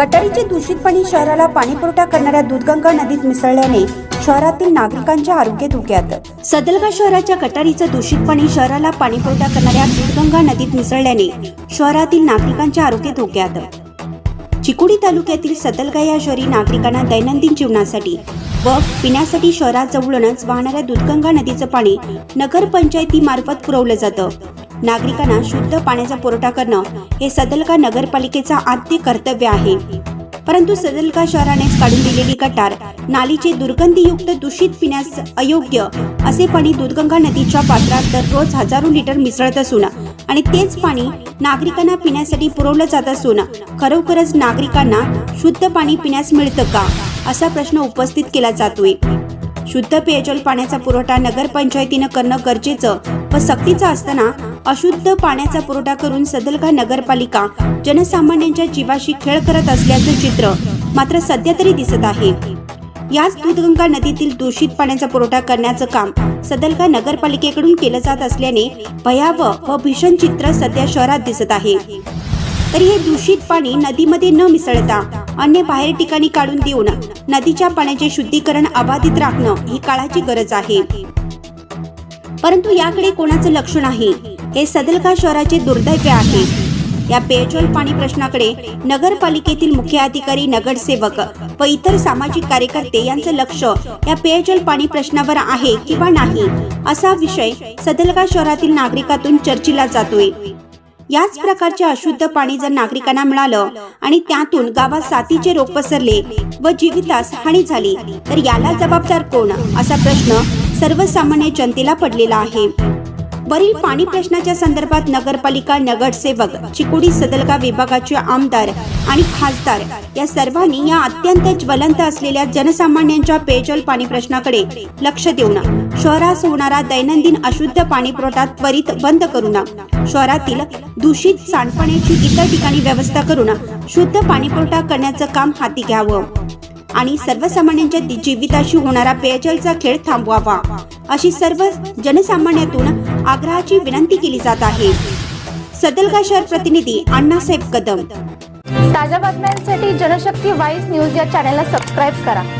गटारीचे दूषित पाणी शहराला पाणीपुरवठा करणाऱ्या दूधगंगा नदीत मिसळल्याने शहरातील नागरिकांचे आरोग्य धोक्यात. सदलगा शहराच्या गटारीचं दूषित पाणी शहराला पाणीपुरवठा करणाऱ्या दूधगंगा नदीत मिसळल्याने शहरातील नागरिकांचे आरोग्य धोक्यात. चिकोडी तालुक्यातील सदलगा या शहरी नागरिकांना दैनंदिन जीवनासाठी व पिण्यासाठी शहराजवळूनच वाहणाऱ्या दूधगंगा नदीचं पाणी नगरपंचायतीमार्फत पुरवलं जातं. नागरिकांना शुद्ध पाण्याचा पुरवठा करणं हे सदलका नगरपालिकेचा आद्य कर्तव्य आहे. परंतु सदलका शहरानेच काढून दिलेली गटार नालीचे दुर्गंधीयुक्त दूषित पिण्यास अयोग्य असे पाणी दूधगंगा नदीच्या पात्रात दररोज हजारो लिटर मिसळत असून आणि तेच पाणी नागरिकांना पिण्यासाठी पुरवलं जात असून खरोखरच नागरिकांना शुद्ध पाणी पिण्यास मिळतं का? असा प्रश्न उपस्थित केला जातोय. शुद्ध पेयजल पाण्याचा पुरवठा नगरपंचायतीनं करणं गरजेचं व सक्तीचं असताना अशुद्ध पाण्याचा पुरवठा करून सदलगा नगरपालिका जनसामान्यांच्या जीवाशी खेळ करत असल्याचं चित्र मात्र सध्या तरी दिसत आहे. याच दूधगंगा नदीतील दूषित पाण्याचा पुरवठा करण्याचं काम सदलगा नगरपालिकेकडून केलं जात असल्याने भयावह व भीषण चित्र सध्या शहरात दिसत आहे. तरी हे दूषित पाणी नदीमध्ये न मिसळता अन्य बाहेर ठिकाणी काढून देऊन नदीच्या पाण्याचे शुद्धीकरण अबाधित राखणं ही काळाची गरज आहे. परंतु याकडे कोणाचं लक्ष नाही. हे सदलका शहराचे दुर्दैव आहे. या पेयजल पाणी प्रश्नाकडे नगरपालिकेतील मुख्य अधिकारी नगरसेवक व इतर सामाजिक कार्यकर्ते यांचं लक्ष या पेयजल पाणी प्रश्नावर आहे किंवा नाही असा विषय सदलगा शहरातील नागरिकातून चर्चेला जातोय. याच प्रकारचे अशुद्ध पाणी जर नागरिकांना मिळालं आणि त्यातून गावात साथीचे रोग पसरले व जीवितास हानी झाली तर याला जबाबदार कोण? असा प्रश्न सर्वसामान्य जनतेला पडलेला आहे. वरील पाणी प्रश्नाच्या संदर्भात नगरपालिका नगरसेवक चिकोडी सदलगा विभागाचे आमदार आणि खासदार या सर्वांनी या अत्यंत ज्वलंत असलेल्या जनसामान्यांच्या पेयजल पाणी प्रश्नाकडे लक्ष देऊन शहरास होणारा दैनंदिन अशुद्ध पाणी पुरवठा त्वरित बंद करून शहरातील दूषित सांडपाण्याची इतर ठिकाणी व्यवस्था करून शुद्ध पाणी पुरवठा करण्याचं काम हाती घ्यावं आणि सर्वसामान्यांच्या दि- जीविताशी होणारा पेयजलचा खेळ थांबवावा. अशी सर्व जनसामान्यातून आग्रहाची विनंती केली जात आहे. सदलगा शहर प्रतिनिधी अण्णासाहेब कदम. ताज्या बातम्यांसाठी जनशक्ती वाईस न्यूज या चॅनलला सबस्क्राईब करा.